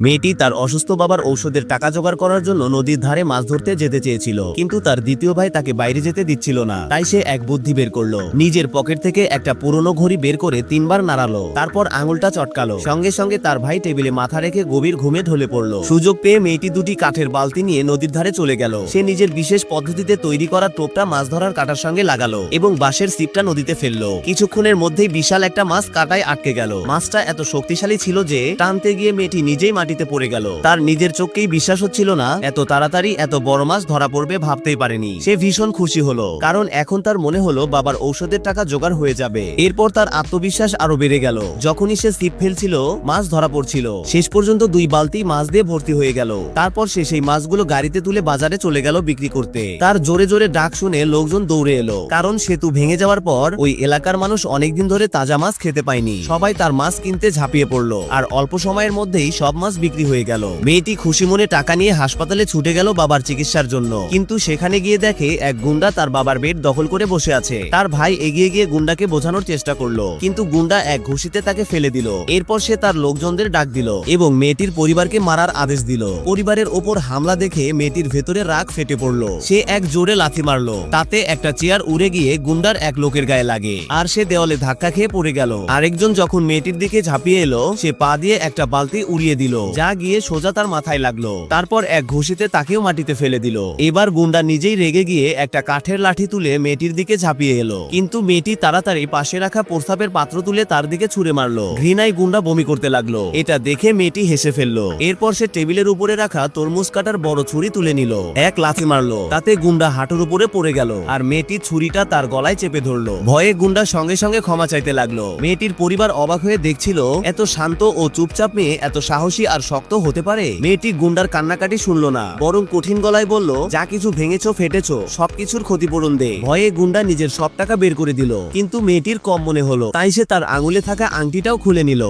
মেয়েটি তার অসুস্থ বাবার ঔষধের টাকা জোগাড় করার জন্য নদীর ধারে মাছ ধরতে যেতে চেয়েছিল, কিন্তু তার দ্বিতীয় ভাই তাকে বাইরে যেতে দিচ্ছিল না। তাই সে এক বুদ্ধি বের করল। নিজের পকেট থেকে একটা পুরনো ঘড়ি বের করে তিনবার নাড়ালো। তারপর আঙুলটা চটকালো। সঙ্গে সঙ্গে তার ভাই টেবিলে মাথা রেখে গভীর ঘুমে ঢলে পড়ল। সুযোগ পেয়ে মেয়েটি দুটি কাঠের বালতি নিয়ে নদীর ধারে চলে গেল। সে নিজের বিশেষ পদ্ধতিতে তৈরি করা টোপটা মাছ ধরার কাটার সঙ্গে লাগালো এবং বাঁশের সিপটা নদীতে ফেলল। কিছুক্ষণের মধ্যেই বিশাল একটা মাছ কাটায় আটকে গেল। মাছটা এত শক্তিশালী ছিল যে, টানতে গিয়ে মেয়েটি নিজেই মাটিতে পড়ে গেল। তার নিজের চোখকেই বিশ্বাস হচ্ছিল না। এত তাড়াতাড়ি এত বড় মাছ ধরা পড়বে ভাবতেই পারেনি। সে ভীষণ খুশি হলো। কারণ এখন তার মনে হলো বাবার ঔষধের টাকা জোগাড় হয়ে যাবে। এরপর তার আত্মবিশ্বাস আরও বেড়ে গেল। যখনই সে সিপ ফেলছিল, মাছ ধরা পড়ছিল। শেষ পর্যন্ত দুই বালতি মাছ দিয়ে ভর্তি হয়ে গেল। তারপর সে সেই মাছগুলো গাড়িতে তুলে বাজারে চলে গেল বিক্রি করতে। তার জোরে জোরে ডাক শুনে লোকজন দৌড়ে এলো। কারণ সেতু ভেঙে যাওয়ার পর ওই এলাকার মানুষ অনেকদিন ধরে তাজা মাছ খেতে পায়নি। সবাই তার মাছ কিনতে ঝাঁপিয়ে পড়ল। আর অল্প সময়ের মধ্যেই সব মাছ বিক্রি হয়ে গেল। মেয়েটি খুশি মনে টাকা নিয়ে হাসপাতালে ছুটে গেল বাবার চিকিৎসার জন্য। কিন্তু সেখানে গিয়ে দেখে এক গুন্ডা তার বাবার বেড দখল করে বসে আছে। তার ভাই এগিয়ে গিয়ে গুন্ডাকে বোঝানোর চেষ্টা করল। কিন্তু গুন্ডা এক ঘুষিতে তাকে ফেলে দিল। এরপর সে তার লোকজনদের ডাক দিল এবং মেয়েটির পরিবারকে মারার আদেশ দিল। পরিবারের ওপর হামলা দেখে মেয়েটির ভেতরে রাগ ফেটে পড়ল। সে এক জোরে লাথি মারলো। তাতে একটা চেয়ার উড়ে গিয়ে গুন্ডার এক লোকের গায়ে লাগে। আর সে দেওয়ালে ধাক্কা খেয়ে পড়ে গেল। আরেকজন যখন মেয়েটির দিকে ঝাঁপিয়ে এলো, সে পা দিয়ে একটা বালতি উড়িয়ে দিল। যা গিয়ে সোজা তার মাথায় লাগল। তারপর এক ঘুষিতে তাকেও মাটিতে ফেলে দিল। এবার গুন্ডা নিজেই রেগে গিয়ে একটা কাঠের লাঠি তুলে মেয়েটির দিকে ঝাঁপিয়ে এলো। কিন্তু মেয়েটি তাড়াতাড়ি পাশে রাখা প্রস্তাবের পাত্র তুলে তার দিকে ছুঁড়ে মারলো। ঘৃণায় গুন্ডা বমি করতে লাগল। এটা দেখে মেয়েটি হেসে ফেলল। এরপর সে টেবিলের উপরে রাখা তরমুজ কাটার বড় ছুরি তুলে নিল। এক লাথি মারলো। তাতে গুন্ডা হাঁটুর উপরে পড়ে গেল। আর মেয়েটি ছুরিটা তার গলায় চেপে ধরলো। ভয়ে গুন্ডা সঙ্গে সঙ্গে ক্ষমা চাইতে লাগল। মেয়েটির পরিবার অবাক হয়ে দেখছিল, এত শান্ত ও চুপচাপ মেয়ে, এত সাহসী আর শক্ত হতে পারে। মেয়েটি গুন্ডার কান্নাকাটি শুনলো না। বরং কঠিন গলায় বলল, যা কিছু ভেঙেছ, ফেটেছো, সবকিছুর ক্ষতিপূরণ দে। ভয়ে গুন্ডা নিজের সব টাকা বের করে দিল। কিন্তু মেয়েটির কম মনে হলো। তাই সে তার আঙুলে থাকা আংটিটাও খুলে নিল।